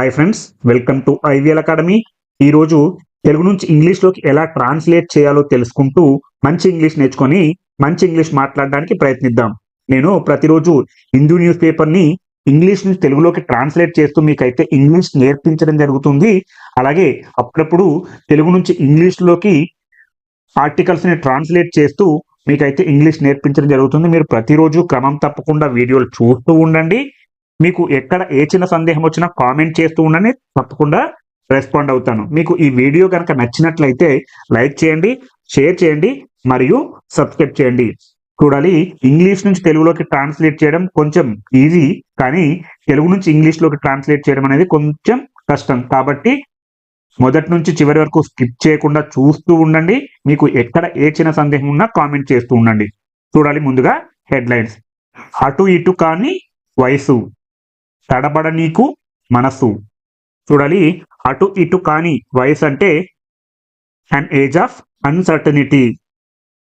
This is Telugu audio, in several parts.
Hi friends welcome to IVL academy ఈరోజు తెలుగు నుంచి ఇంగ్లీష్లోకి ఎలా ట్రాన్స్లేట్ చేయాలో తెలుసుకుంటూ మంచి ఇంగ్లీష్ నేర్చుకొని మంచి ఇంగ్లీష్ మాట్లాడడానికి ప్రయత్నిద్దాం. నేను ప్రతిరోజు హిందూ న్యూస్ పేపర్ని ఇంగ్లీష్ నుంచి తెలుగులోకి ట్రాన్స్లేట్ చేస్తూ మీకైతే ఇంగ్లీష్ నేర్పించడం జరుగుతుంది. అలాగే అప్పుడప్పుడు తెలుగు నుంచి ఇంగ్లీష్లోకి ఆర్టికల్స్ని ట్రాన్స్లేట్ చేస్తూ మీకైతే ఇంగ్లీష్ నేర్పించడం జరుగుతుంది. మీరు ప్రతిరోజు క్రమం తప్పకుండా వీడియోలు చూస్తూ ఉండండి. మీకు ఎక్కడ ఏ చిన్న సందేహం వచ్చినా కామెంట్ చేస్తూ ఉండండి. తప్పకుండా రెస్పాండ్ అవుతాను. మీకు ఈ వీడియో కనుక నచ్చినట్లయితే లైక్ చేయండి షేర్ చేయండి మరియు సబ్స్క్రైబ్ చేయండి. చూడాలి ఇంగ్లీష్ నుంచి తెలుగులోకి ట్రాన్స్లేట్ చేయడం కొంచెం ఈజీ కానీ తెలుగు నుంచి ఇంగ్లీష్లోకి ట్రాన్స్లేట్ చేయడం అనేది కొంచెం కష్టం. కాబట్టి మొదటి నుంచి చివరి వరకు స్కిప్ చేయకుండా చూస్తూ ఉండండి. మీకు ఎక్కడ ఏ చిన్న సందేహం ఉన్నా కామెంట్ చేస్తూ ఉండండి. చూడాలి ముందుగా హెడ్లైన్స్ అటు ఇటు కానీ వయసు. తడబడ నీకు మనసు చూడాలి అటు ఇటు కాని వయసు అంటే an age of uncertainty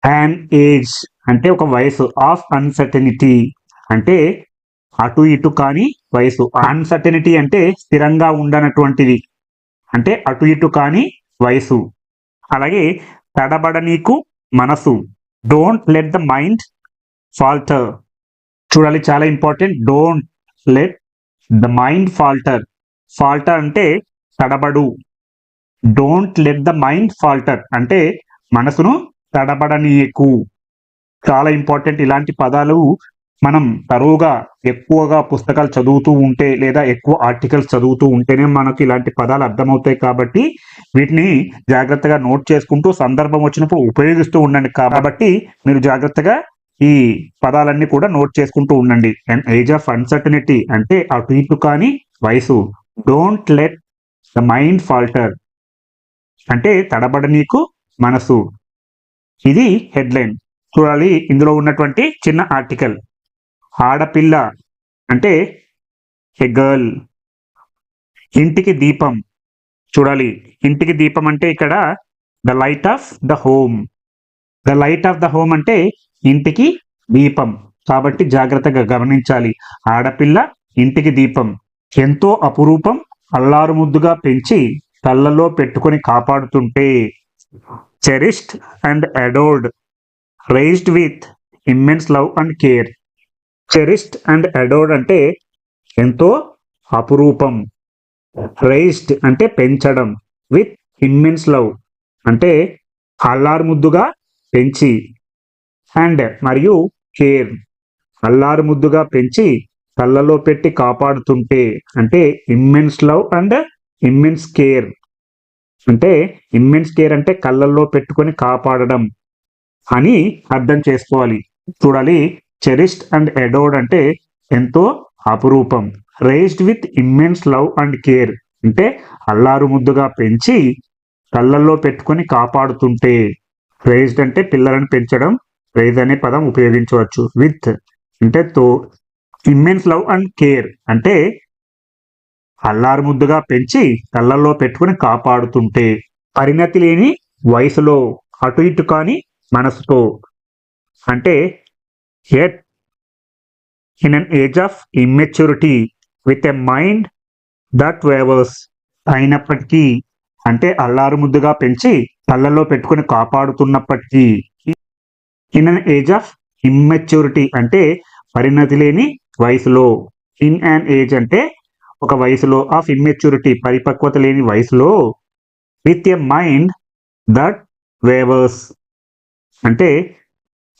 an age అంటే ఒక వయసు. ఆఫ్ అన్సర్టనిటీ అంటే అటు ఇటు కాని వయసు. అన్సర్టనిటీ అంటే స్థిరంగా ఉండనటువంటిది. అంటే అటు ఇటు కాని వయసు. అలాగే తడబడ నీకు మనసు don't let the mind falter చూడాలి చాలా important don't let the mind falter falter అంటే తడబడు. Don't let the mind falter అంటే మనసును తడబడనీయకు. చాలా ఇంపార్టెంట్ ఇలాంటి పదాలు మనం తరువుగా ఎక్కువగా పుస్తకాలు చదువుతూ ఉంటే లేదా ఎక్కువ ఆర్టికల్స్ చదువుతూ ఉంటేనే మనకు ఇలాంటి పదాలు అర్థమవుతాయి కాబట్టి వీటిని జాగ్రత్తగా నోట్ చేసుకుంటూ సందర్భం వచ్చినప్పుడు ఉపయోగిస్తూ ఉండండి. కాబట్టి మీరు జాగ్రత్తగా ఈ పదాలన్నీ కూడా నోట్ చేసుకుంటూ ఉండండి. అండ్ ఏజ్ ఆఫ్ అన్సర్టనిటీ అంటే అటు ఇటు కానీ వయసు. Don't let the mind falter అంటే తడబడ నీకు మనసు. ఇది హెడ్లైన్. చూడాలి ఇందులో ఉన్నటువంటి చిన్న ఆర్టికల్. ఆడపిల్ల అంటే ఎ గర్ల్? ఇంటికి దీపం. చూడాలి ఇంటికి దీపం అంటే ఇక్కడ the light of the home. The light of the home అంటే ఇంటికి దీపం. కాబట్టి జాగ్రత్తగా గమనించాలి. ఆడపిల్ల ఇంటికి దీపం. ఎంతో అపురూపం అల్లారు ముద్దుగా పెంచి కళ్ళలో పెట్టుకొని కాపాడుతుంటే cherished and adored raised with immense love and care cherished and adored అంటే ఎంతో అపురూపం. రైజ్డ్ అంటే పెంచడం విత్ ఇమ్మెన్స్ లవ్ అంటే అల్లారు ముద్దుగా పెంచి అండ్ మరియు కేర్ అల్లారు ముద్దుగా పెంచి కళ్ళలో పెట్టి కాపాడుతుంటే అంటే immense love and immense care అంటే ఇమ్మెన్స్ కేర్ అంటే కళ్ళల్లో పెట్టుకొని కాపాడడం అని అర్థం చేసుకోవాలి. చూడాలి చెరిస్ట్ అండ్ ఎడోడ్ అంటే ఎంతో అపురూపం. Raised with immense love and care అంటే అల్లారు ముద్దుగా పెంచి కళ్ళల్లో పెట్టుకొని కాపాడుతుంటే రేజ్డ్ అంటే పిల్లలను పెంచడం రేజ్ అనే పదం ఉపయోగించవచ్చు. విత్ అంటే తో ఇమ్మెన్స్ లవ్ అండ్ కేర్ అంటే అల్లారు ముద్దుగా పెంచి కళ్ళల్లో పెట్టుకుని కాపాడుతుంటే పరిణతి లేని వయసులో అటు ఇటు కాని మనసుతో అంటే at in an age of immaturity with a mind that wavers అయినప్పటికీ అంటే అల్లారు ముద్దుగా పెంచి కళ్ళల్లో పెట్టుకుని కాపాడుతున్నప్పటికీ in an age of immaturity అంటే పరిణతి లేని వయసులో. ఇన్ అన్ ఏజ్ అంటే ఒక వయసులో ఆఫ్ ఇమ్మెచ్యూరిటీ పరిపక్వత లేని వయసులో with a mind that wavers అంటే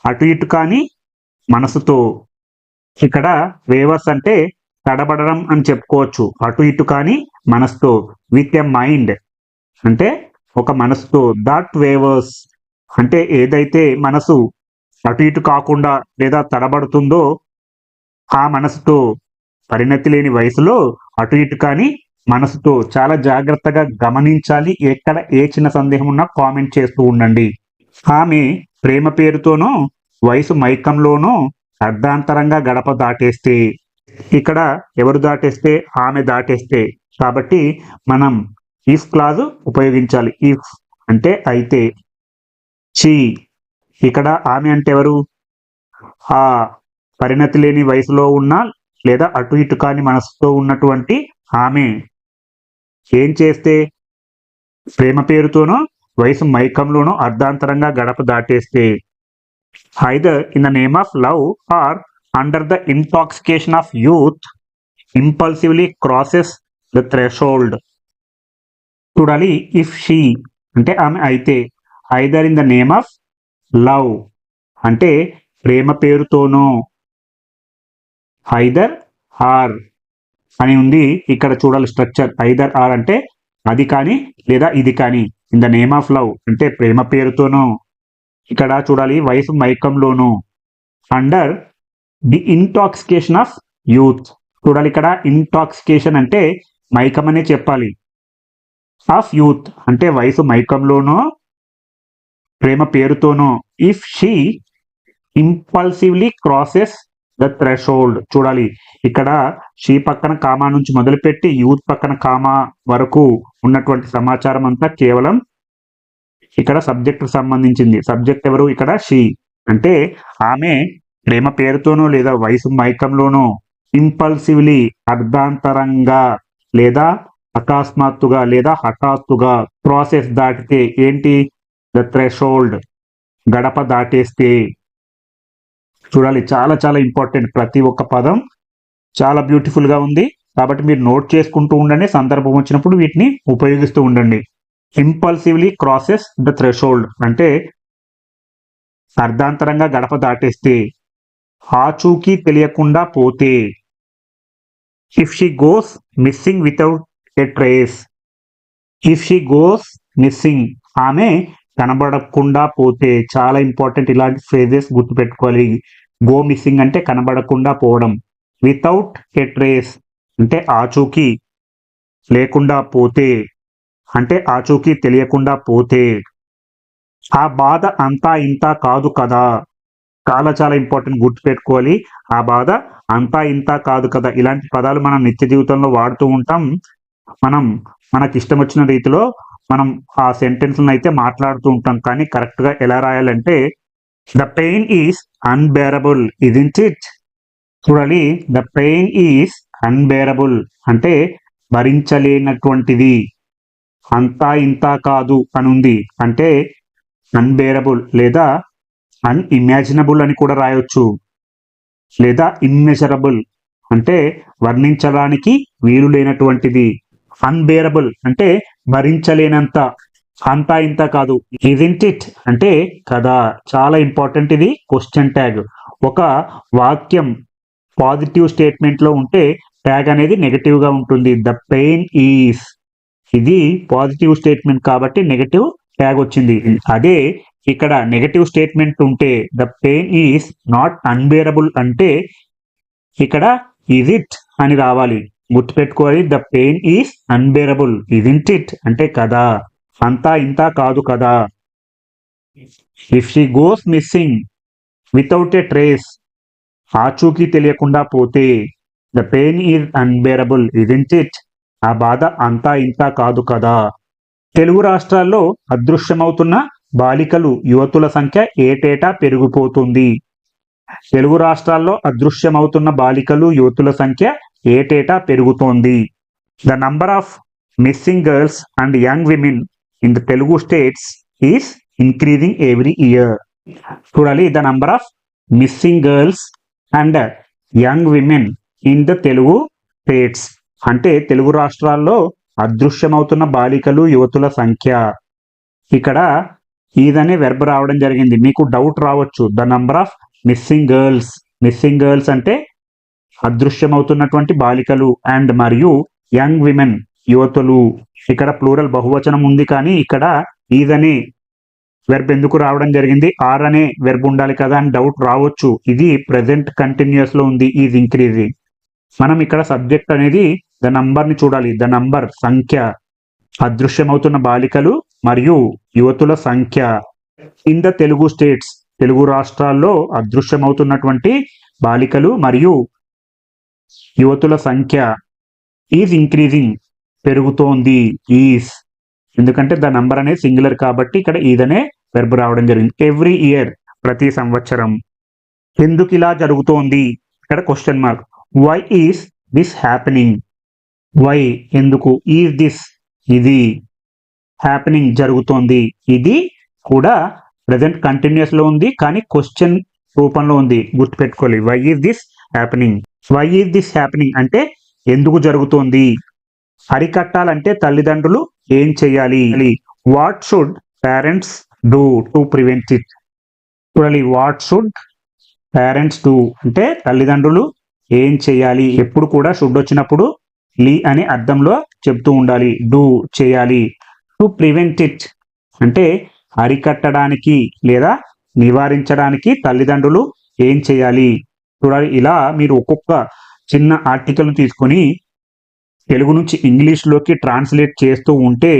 అటు ఇటు కానీ మనసుతో. ఇక్కడ వేవర్స్ అంటే తడబడడం అని చెప్పుకోవచ్చు. అటు ఇటు కానీ మనసుతో. విత్ ఎ మైండ్ అంటే ఒక మనసుతో దట్ వేవర్స్ అంటే ఏదైతే మనసు అటు ఇటు కాకుండా లేదా తడబడుతుందో ఆ మనసుతో పరిణతి లేని వయసులో అటు ఇటు కానీ మనసుతో చాలా జాగ్రత్తగా గమనించాలి. ఎక్కడ ఏ చిన్న సందేహం ఉన్నా కామెంట్ చేస్తూ ఉండండి. ఆమె ప్రేమ పేరుతోనో వయసు మైకంలోనో అర్ధాంతరంగా గడప దాటేస్తే ఇక్కడ ఎవరు దాటేస్తే ఆమె దాటేస్తే. కాబట్టి మనం ఇఫ్ క్లాజ్ ఉపయోగించాలి. ఇఫ్ అంటే అయితే చీ ఇక్కడ ఆమె అంటే ఎవరు? ఆ పరిణతి లేని వయసులో ఉన్న లేదా అటు ఇటు కాని మనసుతో ఉన్నటువంటి ఆమె ఏం చేస్తే? ప్రేమ పేరుతోనో వయసు మైకంలోనో అర్ధాంతరంగా గడప దాటేస్తే. Either in the name of love or under the intoxication of youth impulsively crosses the threshold చూడాలి ఇఫ్ షీ అంటే ఆమె అయితే. Either in the name of love అంటే ప్రేమ పేరుతోనో. ఐదర్ ఆర్ అని ఉంది ఇక్కడ చూడాలి స్ట్రక్చర్ ఐదర్ ఆర్ అంటే అది కానీ లేదా ఇది కానీ. In the name of love అంటే ప్రేమ పేరుతోనో. ఇక్కడ చూడాలి వయసు మైకంలోను. Under the intoxication of youth చూడాలి ఇక్కడ ఇంటాక్సికేషన్ అంటే మైకం అనే చెప్పాలి. ఆఫ్ యూత్ అంటే వయసు మైకంలోనో ప్రేమ పేరుతోనో if she impulsively crosses the threshold చూడాలి. ఇక్కడ షీ పక్కన కామా నుంచి మొదలుపెట్టి యూత్ పక్కన కామా వరకు ఉన్నటువంటి సమాచారం అంతా కేవలం ఇక్కడ సబ్జెక్ట్ సంబంధించింది. సబ్జెక్ట్ ఎవరు? ఇక్కడ షీ అంటే ఆమె ప్రేమ పేరుతోనో లేదా వయసు మైకంలోనో ఇంపల్సివ్లీ అర్ధాంతరంగా లేదా అకస్మాత్తుగా లేదా హఠాత్తుగా ప్రాసెస్ దాటితే ఏంటి? ద థ్రెషోల్డ్ గడప దాటేస్తే. చూడాలి చాలా చాలా ఇంపార్టెంట్ ప్రతి ఒక్క పదం. చాలా బ్యూటిఫుల్గా ఉంది. కాబట్టి మీరు నోట్ చేసుకుంటూ ఉండండి. సందర్భం వచ్చినప్పుడు వీటిని ఉపయోగిస్తూ ఉండండి. Impulsively crosses the threshold. అంటే అర్ధాంతరంగా గడప దాటేస్తే. ఆచూకీ తెలియకుండా పోతే. If she goes missing without a trace? If she goes missing ఆమె కనబడకుండా పోతే చాలా ఇంపార్టెంట్ ఇలాంటి ఫ్రేజెస్ గుర్తుపెట్టుకోవాలి. గో మిస్సింగ్ అంటే కనబడకుండా పోవడం. వితౌట్ ఎ ట్రేస్ అంటే ఆచూకీ లేకుండా పోతే అంటే ఆచూకీ తెలియకుండా పోతే ఆ బాధ అంతా ఇంత కాదు కదా. చాలా చాలా ఇంపార్టెంట్ గుర్తుపెట్టుకోవాలి. ఆ బాధ అంతా ఇంత కాదు కదా. ఇలాంటి పదాలు మనం నిత్య జీవితంలో వాడుతూ ఉంటాం. మనం మనకి ఇష్టం వచ్చిన రీతిలో మనం ఆ సెంటెన్స్లను అయితే మాట్లాడుతూ ఉంటాం. కానీ కరెక్ట్గా ఎలా రాయాలంటే ద పెయిన్ ఈజ్ అన్బేరబుల్ ఇది చూడాలి. ద పెయిన్ ఈస్ అన్బేరబుల్ అంటే భరించలేనటువంటిది. అంతా ఇంత కాదు అని ఉంది అంటే అన్బేరబుల్ లేదా అన్ఇమాజినబుల్ అని కూడా రాయొచ్చు. లేదా ఇమ్మెజరబుల్ అంటే వర్ణించడానికి వీలు లేనటువంటిది. అన్బేరబుల్ అంటే భరించలేనంత అంతా ఇంత కాదు. ఇదింట్ ఇట్ అంటే కదా చాలా ఇంపార్టెంట్ ఇది క్వశ్చన్ ట్యాగ్ ఒక వాక్యం పాజిటివ్ స్టేట్మెంట్లో ఉంటే ట్యాగ్ అనేది నెగటివ్గా ఉంటుంది. ద పెయిన్ ఈస్ ఇది పాజిటివ్ స్టేట్మెంట్ కాబట్టి నెగటివ్ ట్యాగ్ వచ్చింది. అదే ఇక్కడ నెగటివ్ స్టేట్మెంట్ ఉంటే the pain is not unbearable అంటే ఇక్కడ ఇజ్ ఇట్ అని రావాలి. గుర్తుపెట్టుకోవాలి the pain is unbearable isn't it? అంటే కదా. అంతా ఇంత కాదు కదా. If she goes missing without a trace ఆచూకీ తెలియకుండా పోతే the pain is unbearable isn't it? ఆ బాధ అంతా ఇంత కాదు కదా. తెలుగు రాష్ట్రాల్లో అదృశ్యమవుతున్న బాలికలు యువతుల సంఖ్య ఏటేటా పెరిగిపోతుంది. తెలుగు రాష్ట్రాల్లో అదృశ్యమవుతున్న బాలికలు యువతుల సంఖ్య ఏటేటా పెరుగుతోంది? The number of missing girls and young women in the Telugu states is increasing every year చూడాలి the number of missing girls and young women in the Telugu states అంటే తెలుగు రాష్ట్రాల్లో అదృశ్యమవుతున్న బాలికలు యువతుల సంఖ్య. ఇక్కడ ఈదనే వెర్బ్ రావడం జరిగింది. మీకు డౌట్ రావచ్చు. The number of missing girls missing girls అంటే అదృశ్యమవుతున్నటువంటి బాలికలు అండ్ మరియు యంగ్ విమెన్ యువతులు. ఇక్కడ ప్లూరల్ బహువచనం ఉంది కానీ ఇక్కడ ఈదనే వెర్బ్ ఎందుకు రావడం జరిగింది? ఆర్ అనే వెర్బ్ ఉండాలి కదా అని డౌట్ రావచ్చు. ఇది ప్రెసెంట్ కంటిన్యూస్లో ఉంది ఈజ్ ఇంక్రీజింగ్ మనం ఇక్కడ సబ్జెక్ట్ అనేది ద నంబర్ని చూడాలి. ద నంబర్ సంఖ్య. అదృశ్యమవుతున్న బాలికలు మరియు యువతుల సంఖ్య. In the Telugu states Telugu రాష్ట్రాల్లో అదృశ్యమవుతున్నటువంటి బాలికలు మరియు యువతుల సంఖ్య ఈజ్ ఇంక్రీజింగ్ పెరుగుతోంది ఈజ్ ఎందుకంటే ద నంబర్ అనేది సింగులర్ కాబట్టి ఇక్కడ ఈదనే వెర్బ్ రావడం జరిగింది. ఎవ్రీ ఇయర్ ప్రతి సంవత్సరం. ఎందుకు ఇలా జరుగుతోంది? ఇక్కడ question mark why is this happening why ఎందుకు ఈజ్ దిస్ ఇది హ్యాపెనింగ్ జరుగుతోంది. ఇది కూడా ప్రజెంట్ కంటిన్యూస్లో ఉంది కానీ క్వశ్చన్ రూపంలో ఉంది. గుర్తుపెట్టుకోవాలి. Why is this happening why is this happening అంటే ఎందుకు జరుగుతోంది? అరికట్టాలంటే తల్లిదండ్రులు ఏం చేయాలి? What should parents do to prevent it చూడాలి వాట్ షుడ్ పేరెంట్స్ డూ అంటే తల్లిదండ్రులు ఏం చేయాలి? ఎప్పుడు కూడా షుడ్ వచ్చినప్పుడు లీ అనే అర్థంలో చెప్తూ ఉండాలి. డూ చేయాలి. టు ప్రివెంట్ ఇట్ అంటే అరికట్టడానికి లేదా నివారించడానికి తల్లిదండ్రులు ఏం చేయాలి? చూడాలి. ఇలా మీరు ఒక్కొక్క చిన్న ఆర్టికల్ను తీసుకొని తెలుగు నుంచి ఇంగ్లీష్లోకి ట్రాన్స్లేట్ చేస్తూ ఉంటే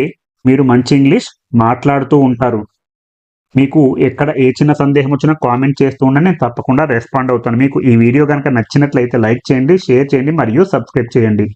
మీరు మంచి ఇంగ్లీష్ మాట్లాడుతూ ఉంటారు. మీకు ఎక్కడ ఏ చిన్న సందేహం వచ్చినా కామెంట్ చేస్తూ ఉండండి. నేను తప్పకుండా రెస్పాండ్ అవుతాను. మీకు ఈ వీడియో కనుక నచ్చినట్లయితే లైక్ చేయండి షేర్ చేయండి మరియు సబ్స్క్రైబ్ చేయండి.